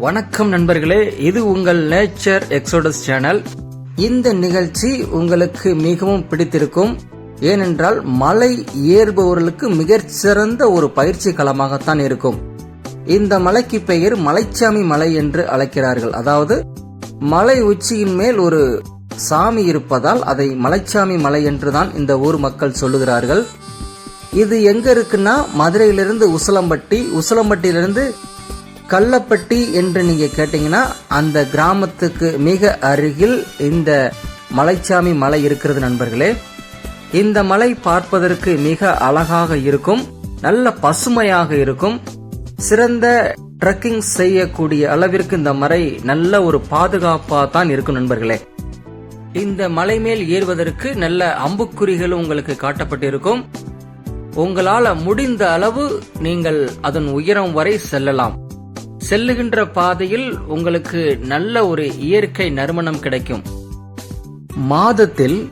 வணக்கம் நண்பர்களே இது உங்கள் நேச்சர் எக்ஸோடஸ் சேனல். இந்த நிகழ்ச்சி உங்களுக்கு மிகவும் பிடித்திருக்கும். ஏனென்றால் மலை ஏறுபவர்களுக்கு மிகச்சிறந்த ஒரு பயிற்சி களமாகத்தான் இருக்கும். இந்த மலைக்கு பெயர் மலைச்சாமி மலை என்று அழைக்கிறார்கள். அதாவது மலை உச்சியின் மேல் ஒரு சாமி இருப்பதால் அதை மலைச்சாமி மலை என்றுதான் இந்த ஊர் மக்கள் சொல்லுகிறார்கள். இது எங்க இருக்குன்னா மதுரையிலிருந்து உசலம்பட்டி உசலம்பட்டியிலிருந்து கள்ளப்பட்டி என்று நீங்கள் கேட்டிங்கன்னா அந்த கிராமத்துக்கு மிக அருகில் இந்த மலைச்சாமி மலை இருக்கிறது நண்பர்களே. இந்த மலை பார்ப்பதற்கு மிக அழகாக இருக்கும் நல்ல பசுமையாக இருக்கும் சிறந்த ட்ரெக்கிங் செய்யக்கூடிய அளவிற்கு இந்த மலை நல்ல ஒரு பாதுகாப்பாக தான் இருக்கும் நண்பர்களே. இந்த மலை மேல் ஏறுவதற்கு நல்ல அம்புக்குறிகளும் உங்களுக்கு காட்டப்பட்டிருக்கும். உங்களால முடிந்த அளவு நீங்கள் அதன் உயரம் வரை செல்லலாம். செல்லுகின்ற பாதையில் உங்களுக்கு நல்ல ஒரு இயற்கை நறுமணம் கிடைக்கும். மாதத்தில்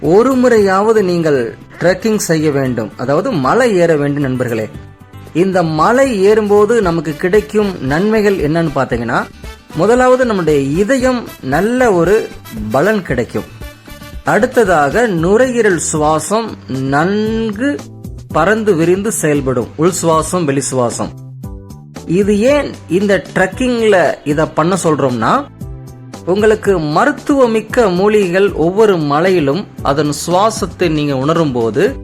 ஒரு முறையாவது நீங்கள் ட்ரெக்கிங் செய்ய வேண்டும். அதாவது மலை ஏற வேண்டும் நண்பர்களே. இந்த மலை ஏறும்போது நமக்கு கிடைக்கும் நன்மைகள் என்னன்னு பார்த்தீங்கன்னா முதலாவது நம்முடைய இதயம் நல்ல ஒரு பலன் கிடைக்கும். அடுத்ததாக நுரையீரல் சுவாசம் நன்கு பறந்து விரிந்து செயல்படும். உள் சுவாசம் வெளி சுவாசம். இது ஏன் இந்த ட்ரெக்கிங்கில் இதை பண்ண சொல்றோம்னா உங்களுக்கு மருத்துவமிக்க மூலிகைகள் ஒவ்வொரு மலையிலும் அதன் சுவாசத்தை நீங்க உணரும் போது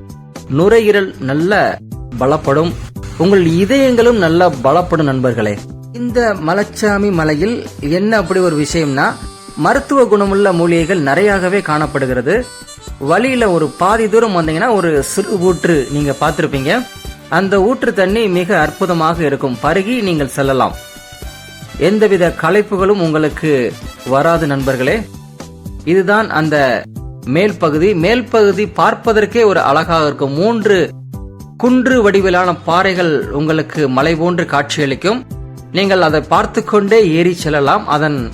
நுரையீரல் நல்ல பலப்படும். உங்கள் இதயங்களும் நல்ல பலப்படும் நண்பர்களே. இந்த மலைச்சாமி மலையில் என்ன அப்படி ஒரு விஷயம்னா மருத்துவ குணமுள்ள மூலிகைகள் நிறையாகவே காணப்படுகிறது. வழியில ஒரு பாதி தூரம் வந்தீங்கன்னா ஒரு சிறு ஊற்று நீங்க பார்த்துருப்பீங்க. அந்த ஊற்று தண்ணி மிக அற்புதமாக இருக்கும். பருகி நீங்கள் செல்லலாம். எந்தவித களைப்புகளும் உங்களுக்கு வராது நண்பர்களே. இதுதான் அந்த மேல் பகுதி. மேல் பகுதி பார்ப்பதற்கே ஒரு அழகாக இருக்கும். மூன்று குன்று வடிவிலான பாறைகள் உங்களுக்கு மலை போன்று காட்சியளிக்கும். நீங்கள் அதை பார்த்து கொண்டே ஏறி செல்லலாம். அதன்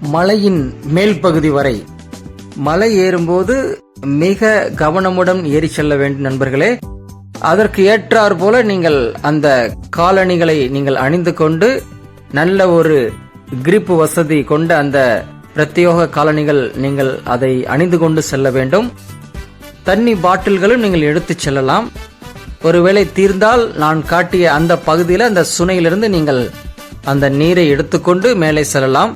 மலையின் மேல் பகுதி வரை. மலை ஏறும்போது மிக கவனமுடன் ஏறி செல்ல வேண்டும் நண்பர்களே. அதற்கு ஏற்றார் போல நீங்கள் அந்த காலணிகளை நீங்கள் அணிந்து கொண்டு நல்ல ஒரு கிரிப்பு வசதி கொண்ட அந்த பிரத்யோக காலணிகள் நீங்கள் அதை அணிந்து கொண்டு செல்ல வேண்டும். தண்ணி பாட்டில்களும் நீங்கள் எடுத்துச் செல்லலாம். ஒருவேளை தீர்ந்தால் நான் காட்டிய அந்த பகுதியில் அந்த சுனையிலிருந்து நீங்கள் அந்த நீரை எடுத்துக்கொண்டு மேலே செல்லலாம்.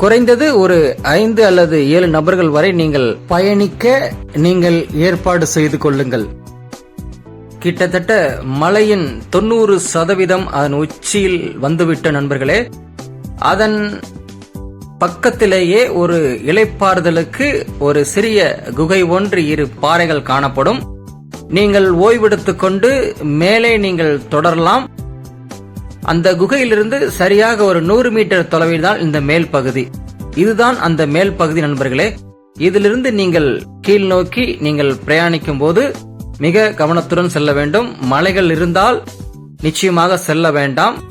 குறைந்தது ஒரு ஐந்து அல்லது ஏழு நபர்கள் வரை நீங்கள் பயணிக்க நீங்கள் ஏற்பாடு செய்து கொள்ளுங்கள். கிட்டத்தட்ட மலையின் தொண்ணூறு சதவீதம் அதன் உச்சியில் வந்துவிட்ட நண்பர்களே. அதன் பக்கத்திலேயே ஒரு இலைப்பாறுதலுக்கு ஒரு சிறிய குகை ஒன்று இரு பாறைகள் காணப்படும். நீங்கள் ஓய்வெடுத்துக் கொண்டு மேலே நீங்கள் தொடரலாம். அந்த குகையிலிருந்து சரியாக ஒரு நூறு மீட்டர் தொலைவில் தான் இந்த மேல் பகுதி. இதுதான் அந்த மேல் பகுதி நண்பர்களே. இதிலிருந்து நீங்கள் கீழ் நோக்கி நீங்கள் பிரயாணிக்கும் போது மிக கவனத்துடன் செல்ல வேண்டும். மலைகள் இருந்தால் நிச்சயமாக செல்ல வேண்டாம்.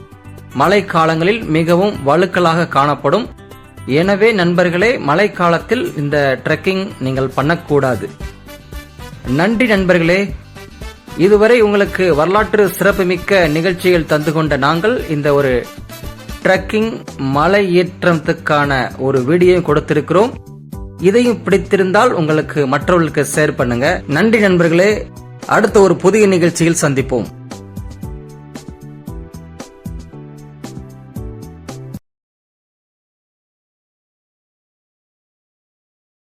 மழை காலங்களில் மிகவும் வழுக்கலாக காணப்படும். எனவே நண்பர்களே மழை காலத்தில் இந்த ட்ரெக்கிங் நீங்கள் பண்ணக்கூடாது. நன்றி நண்பர்களே. இதுவரை உங்களுக்கு வரலாற்று சிறப்புமிக்க நிகழ்ச்சிகள் தந்து கொண்ட நாங்கள் இந்த ஒரு ட்ரெக்கிங் மலை ஏற்றத்துக்கான ஒரு வீடியோ கொடுத்திருக்கிறோம். இதையும் பிடித்திருந்தால் உங்களுக்கு மற்றவர்களுக்கு ஷேர் பண்ணுங்க. நன்றி நண்பர்களே அடுத்த ஒரு புதிய நிகழ்ச்சியில் சந்திப்போம்.